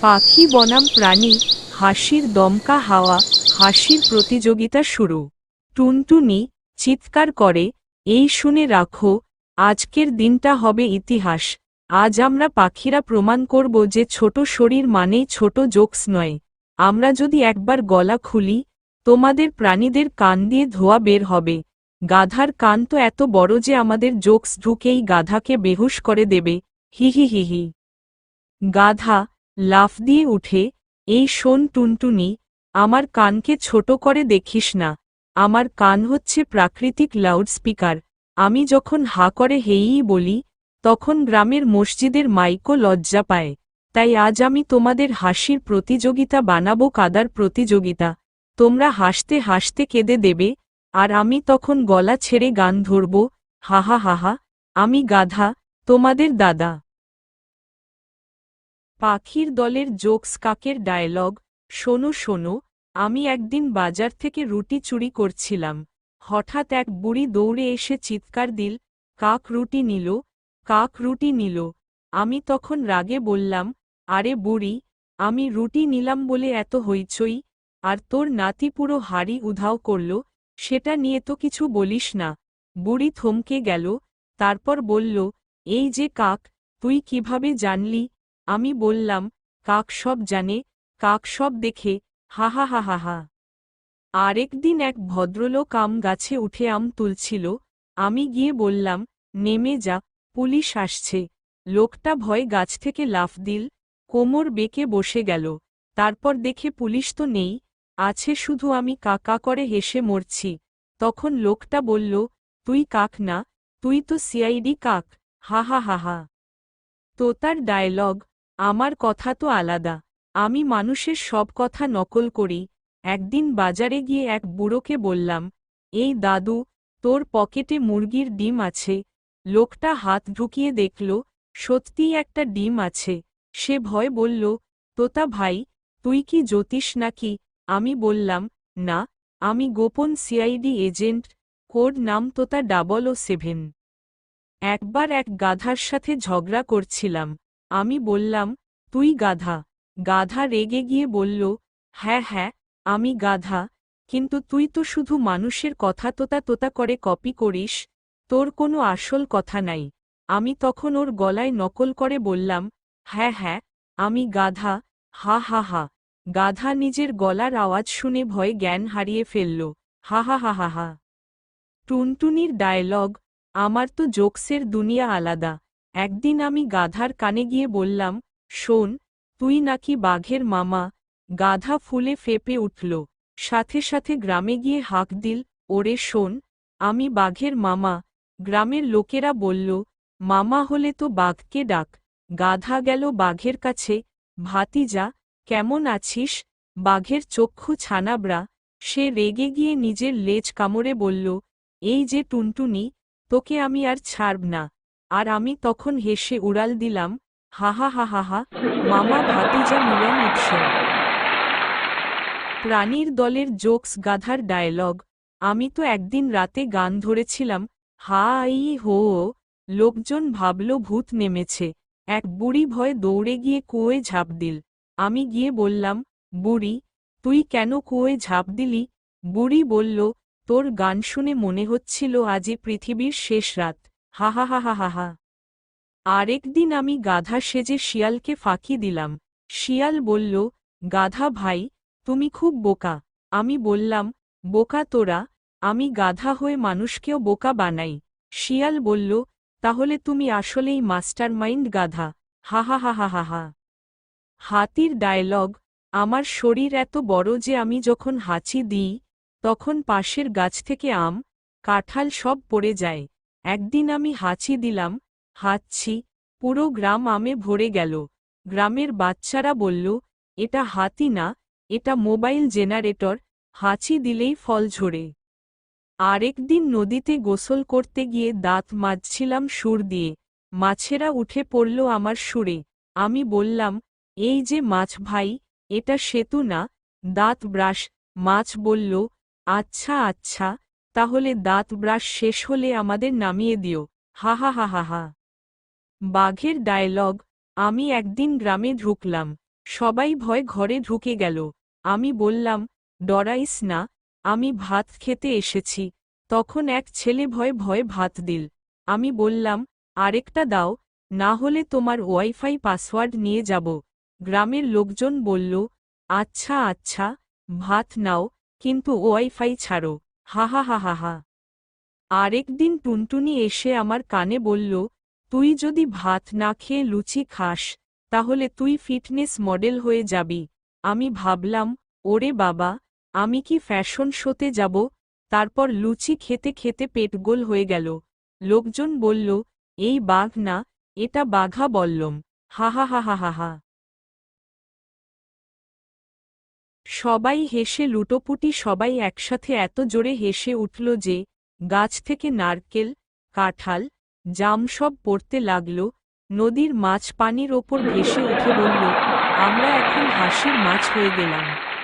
পাখি বনাম প্রাণী, হাসির দমকা হাওয়া, হাসির প্রতিযোগিতা শুরু। টুনটুনি চিৎকার করে, এই শুনে রাখো, আজকের দিনটা হবে ইতিহাস। আজ আমরা পাখিরা প্রমাণ করব যে ছোট শরীর মানেই ছোট জোকস নয়। আমরা যদি একবার গলা খুলি, তোমাদের প্রাণীদের কান দিয়ে ধোয়া বের হবে। গাধার কান তো এত বড় যে আমাদের জোকস ঢুকেই গাধাকে বেহুশ করে দেবে। হি হি হি হি। গাধা লাফ দিয়ে উঠে, এই শোন টুনটুনি, আমার কানকে ছোট করে দেখিস না, আমার কান হচ্ছে প্রাকৃতিক লাউডস্পিকার। আমি যখন হা করে হেই বলি, তখন গ্রামের মসজিদের মাইকও লজ্জা পায়। তাই আজ আমি তোমাদের হাসির প্রতিযোগিতা বানাবো কাদার প্রতিযোগিতা। তোমরা হাসতে হাসতে কেঁদে দেবে, আর আমি তখন গলা ছেড়ে গান ধরব। হাহা হাহা আমি গাধা, তোমাদের দাদা। পাখির দলের জোকস কাকের ডায়লগ, শোনো শোনো, আমি একদিন বাজার থেকে রুটি চুরি করছিলাম। হঠাৎ এক বুড়ি দৌড়ে এসে চিৎকার দিল, কাক রুটি নিল, কাক রুটি নিল। আমি তখন রাগে বললাম, আরে বুড়ি, আমি রুটি নিলাম বলে এত হইচই, আর তোর নাতি পুরো হাড়ি উধাও করল, সেটা নিয়ে তো কিছু বলিস না। বুড়ি থমকে গেল, তারপর বলল, এই যে কাক, তুই কীভাবে জানলি আমি বললাম, কাক সব জানে, কাক সব দেখে, হা হা হা হা হা। আরেকদিন এক ভদ্রলোক আম গাছে উঠে আম তুলছিল, আমি গিয়ে বললাম, নেমে যা, পুলিশ আসছে। লোকটা ভয় গাছ থেকে লাফ দিল, কোমর বেঁকে বসে গেল। তারপর দেখে পুলিশ তো নেই, আছে শুধু আমি কাকা করে হেসে মরছি। তখন লোকটা বলল, তুই কাক না, তুই তো সিআইডি কাক, হা হা হা হা। তোতার ডায়লগ আমার কথা তো আলাদা। আমি মানুষের সব কথা নকল করি। একদিন বাজারে গিয়ে এক বুড়োকে বললাম, এই দাদু, তোর পকেটে মুরগির ডিম আছে। লোকটা হাত ঢুকিয়ে দেখল, সত্যিই একটা ডিম আছে। সে ভয় বলল, তোতা ভাই, তুই কি জ্যোতিষ নাকি? আমি বললাম, না, আমি গোপন সিআইডি এজেন্ট। কোড নাম তোতা ডাবল ও সেভেন। একবার এক গাধার সাথে ঝগড়া করছিলাম। আমি বললাম, তুই গাধা। গাধা রেগে গিয়ে বলল হ্যাঁ হ্যাঁ আমি গাধা, কিন্তু তুই তো শুধু মানুষের কথা তোতা তোতা করে কপি করিস, তোর কোনো আসল কথা নাই। আমি তখন ওর গলায় নকল করে বললাম হ্যাঁ হ্যাঁ আমি গাধা। হা হা হা। গাধা নিজের গলার আওয়াজ শুনে ভয়ে জ্ঞান হারিয়ে ফেলল। হা হা হা হা হা। টুনটুনির ডায়লগ আমার তো জোকসের দুনিয়া আলাদা। একদিন আমি গাধার কানে গিয়ে বললাম, শোন, তুই নাকি বাঘের মামা। গাধা ফুলে ফেপে উঠল। সাথে সাথে গ্রামে গিয়ে হাঁক দিল, ওরে শোন, আমি বাঘের মামা। গ্রামের লোকেরা বলল, মামা হলে তো বাঘকে ডাক। গাধা গেল বাঘের কাছে, ভাতিজা, কেমন আছিস? বাঘের চক্ষু ছানাবড়া। সে রেগে গিয়ে নিজের লেজ কামড়ে বলল, এই যে টুনটুনি, তোকে আমি আর ছাড়ব না। আর আমি তখন হেসে উড়াল দিলাম হাহা হা হা হা মামা ভাতিজা মিলন উৎসব। প্রাণীর দলের জোকস গাধার ডায়লগ, আমি তো একদিন রাতে গান ধরেছিলাম হা আই হো, লোকজন ভাবল ভূত নেমেছে, এক বুড়ি ভয়ে দৌড়ে গিয়ে কুয়োয় ঝাঁপ দিল। আমি গিয়ে বললাম, বুড়ি, তুই কেন কুয়োয় ঝাঁপ দিলি? বুড়ি বলল, তোর গান শুনে মনে হচ্ছিল আজই পৃথিবীর শেষ রাত। হা হা হা হা হা আরেকদিন আমি গাধা সেজে শিয়ালকে ফাঁকি দিলাম। শিয়াল বলল, গাধা ভাই, তুমি খুব বোকা। আমি বললাম, বোকা তোরা, আমি গাধা হয়ে মানুষকেও বোকা বানাই। শিয়াল বলল, তাহলে তুমি আসলেই মাস্টারমাইন্ড গাধা। হা হা হা হা হা হা। হাতির ডায়লগ, আমার শরীর এত বড় যে আমি যখন হাঁচি দিই, তখন পাশের গাছ থেকে আম, কাঁঠাল সব পড়ে যায়। একদিন আমি হাঁচি দিলাম, হাঁচছি, পুরো গ্রাম আমে ভরে গেল। গ্রামের বাচ্চারা বলল, এটা হাতি না, এটা মোবাইল জেনারেটর, হাঁচি দিলেই ফল ঝরে। আরেকদিন নদীতে গোসল করতে গিয়ে দাঁত মাজছিলাম সুর দিয়ে। মাছেরা উঠে পড়ল আমার সুরে। আমি বললাম, এই যে মাছ ভাই, এটা সেতু না, দাঁত ব্রাশ। মাছ বলল আচ্ছা আচ্ছা। তাহলে দাঁত ব্রাশ শেষ হলে আমাদের নামিয়ে দিও। হা হা হা হা হা। বাঘের ডায়লগ, আমি একদিন গ্রামে ঢুকলাম। সবাই ভয় ঘরে ঢুকে গেল। আমি বললাম, ডরাইস না, আমি ভাত খেতে এসেছি। তখন এক ছেলে ভয়ে ভয়ে ভাত দিল। আমি বললাম, আরেকটা দাও, না হলে তোমার ওয়াইফাই পাসওয়ার্ড নিয়ে যাব। গ্রামের লোকজন বলল আচ্ছা আচ্ছা ভাত নাও, কিন্তু ওয়াইফাই ছাড়ো। হা হা হা হা হা। আরেকদিন টুনটুনি এসে আমার কানে বলল, তুই যদি ভাত না খেয়ে লুচি খাস, তাহলে তুই ফিটনেস মডেল হয়ে যাবি। আমি ভাবলাম, ওরে বাবা, আমি কি ফ্যাশন শোতে যাব? তারপর লুচি খেতে খেতে পেট গোল হয়ে গেল। লোকজন বলল, এই বাঘ না, এটা বাঘা বললম। হা হা হা হা হা হা। সবাই হেসে লুটোপুটি সবাই একসাথে এত জোরে হেসে উঠল যে, গাছ থেকে নারকেল, কাঁঠাল, জাম সব পড়তে লাগল। নদীর মাছ পানির ওপর ভেসে উঠে বলল, আমরা এখন হাসির মাছ হয়ে গেলাম।